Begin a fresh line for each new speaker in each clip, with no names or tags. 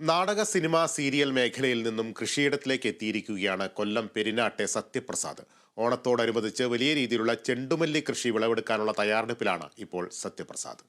നാടക cinema serial മേഖലയിൽ നിന്നും കൃഷിയിടത്തിലേക്ക് എത്തിയിരിക്കുകയാണ് കൊല്ലം പെരിനാട്ടെ സത്യപ്രസാദ്. ഓണത്തോടനുബന്ധിച്ച് വലിയ രീതിയിലുള്ള ചെണ്ടുമല്ലി കൃഷി വിളവെടുക്കാനുള്ള തയ്യാറെടുപ്പിലാണ് ഇപ്പോൾ സത്യപ്രസാദ്.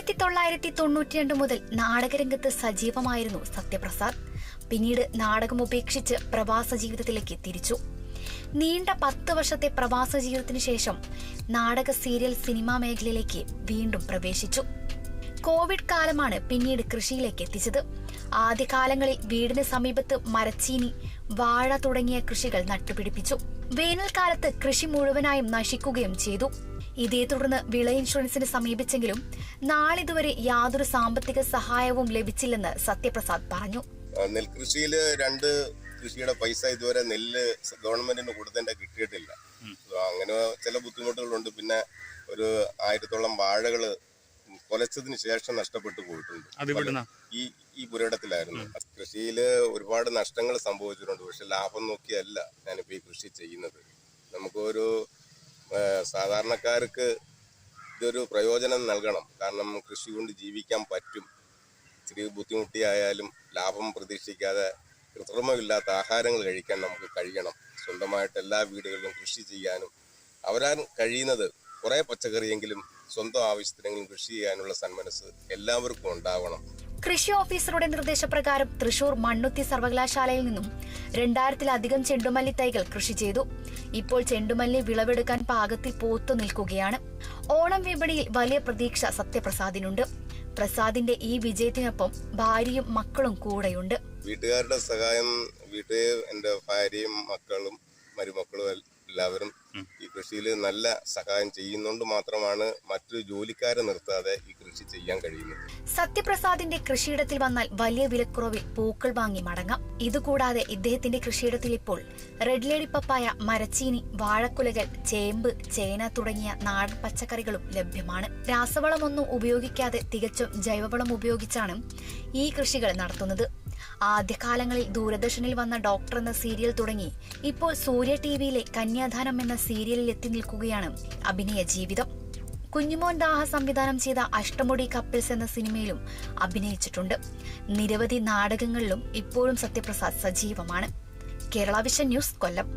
ആയിരത്തി തൊള്ളായിരത്തി തൊണ്ണൂറ്റി രണ്ട് മുതൽ നാടകരംഗത്ത് സജീവമായിരുന്നു സത്യപ്രസാദ്. പിന്നീട് നാടകം ഉപേക്ഷിച്ച് പ്രവാസ ജീവിതത്തിലേക്ക് തിരിച്ചു. നീണ്ട പത്ത് വർഷത്തെ പ്രവാസ ജീവിതത്തിന് ശേഷം നാടക സീരിയൽ സിനിമാ മേഖലയിലേക്ക് വീണ്ടും പ്രവേശിച്ചു. കോവിഡ് കാലമാണ് പിന്നീട് കൃഷിയിലേക്ക് എത്തിച്ചത്. ആദ്യകാലങ്ങളിൽ വീടിന് സമീപത്ത് മരച്ചീനി വാഴ തുടങ്ങിയ കൃഷികൾ നട്ടുപിടിപ്പിച്ചു. വേനൽക്കാലത്ത് കൃഷി മുഴുവനായും നശിക്കുകയും ചെയ്തു. ഇതേ തുടർന്ന് വിള ഇൻഷുറൻസിന് സമീപിച്ചെങ്കിലും നാളിതുവരെ യാതൊരു സാമ്പത്തിക സഹായവും ലഭിച്ചില്ലെന്ന് സത്യപ്രസാദ് പറഞ്ഞു.
നെൽകൃഷിയിൽ നെൽകൃഷിയിൽ രണ്ട് കൃഷിയുടെ പൈസ ഇതുവരെ നെല്ല് ഗവൺമെന്റിന് കൊടുത്തേണ്ട കിട്ടിയിട്ടില്ല. അങ്ങനെ ചില ബുദ്ധിമുട്ടുകളുണ്ട്. പിന്നെ ഒരു ആയിരത്തോളം വാഴകൾ കൊലച്ചതിന് ശേഷം നഷ്ടപ്പെട്ടു പോയിട്ടുണ്ട്. ഈ ഈ പുരയിടത്തിലായിരുന്നു. കൃഷിയിൽ ഒരുപാട് നഷ്ടങ്ങൾ സംഭവിച്ചിട്ടുണ്ട്. പക്ഷെ ലാഭം നോക്കിയല്ല ഞാനിപ്പോ ഈ കൃഷി ചെയ്യുന്നത്. നമുക്കൊരു സാധാരണക്കാർക്ക് ഇതൊരു പ്രയോജനം നൽകണം. കാരണം കൃഷി കൊണ്ട് ജീവിക്കാൻ പറ്റും. ഇച്ചിരി ബുദ്ധിമുട്ടിയായാലും ലാഭം പ്രതീക്ഷിക്കാതെ കൃത്രിമമില്ലാത്ത ആഹാരങ്ങൾ കഴിക്കാൻ നമുക്ക് കഴിയണം. സ്വന്തമായിട്ട് എല്ലാ വീടുകളിലും കൃഷി ചെയ്യാനും അവരാൻ കഴിയുന്നത്. കുറേ പച്ചക്കറിയെങ്കിലും സ്വന്തം ആവശ്യത്തിനെങ്കിലും കൃഷി ചെയ്യാനുള്ള സന്മനസ് എല്ലാവർക്കും ഉണ്ടാവണം.
കൃഷി ഓഫീസറുടെ നിർദ്ദേശപ്രകാരം തൃശൂർ മണ്ണുത്തി സർവകലാശാലയിൽ നിന്നും രണ്ടായിരത്തിലധികം ചെണ്ടുമല്ലി തൈകൾ കൃഷി ചെയ്തു. ഇപ്പോൾ ചെണ്ടുമല്ലി വിളവെടുക്കാൻ പാകത്തിൽ പോത്തു നിൽക്കുകയാണ്. ഓണം വിപണിയിൽ വലിയ പ്രതീക്ഷ സത്യപ്രസാദിനുണ്ട്. പ്രസാദിന്റെ ഈ വിജയത്തിനൊപ്പം ഭാര്യയും മക്കളും കൂടെയുണ്ട്.
വീട്ടുകാരുടെ സഹായം വീട്ടിൽ എന്റെ ഭാര്യയും മക്കളും മരുമക്കളും എല്ലാവരും ഈ കൃഷിയിൽ നല്ല സഹായം ചെയ്യുന്നുണ്ട് മാത്രമാണ് മറ്റു ജോലിക്കാരെ നിർത്താതെ ഈ കൃഷി ചെയ്യാൻ കഴിയുന്നത്.
സത്യപ്രസാദിന്റെ കൃഷിയിടത്തിൽ വന്നാൽ വലിയ വിലക്കുറവിൽ പൂക്കൾ വാങ്ങി മടങ്ങാം. ഇതുകൂടാതെ ഇദ്ദേഹത്തിന്റെ കൃഷിയിടത്തിൽ ഇപ്പോൾ റെഡ് ലേഡി പപ്പായ മരച്ചീനി വാഴക്കുലകൾ ചേമ്പ് ചേന തുടങ്ങിയ നാടൻ പച്ചക്കറികളും ലഭ്യമാണ്. രാസവളമൊന്നും ഉപയോഗിക്കാതെ തികച്ചും ജൈവവളം ഉപയോഗിച്ചാണ് ഈ കൃഷികൾ നടത്തുന്നത്. ആദ്യകാലങ്ങളിൽ ദൂരദർശനിൽ വന്ന ഡോക്ടർ എന്ന സീരിയൽ തുടങ്ങി. ഇപ്പോൾ സൂര്യ ടി വിയിലെ കന്യാദാനം എന്ന സീരിയലിൽ എത്തി നിൽക്കുകയാണ് അഭിനയ ജീവിതം. കുഞ്ഞുമോൻ ദാഹ സംവിധാനം ചെയ്ത അഷ്ടമുടി കപ്പിൾസ് എന്ന സിനിമയിലും അഭിനയിച്ചിട്ടുണ്ട്. നിരവധി നാടകങ്ങളിലും ഇപ്പോഴും സത്യപ്രസാദ് സജീവമാണ്. Kerala vision news Kollam.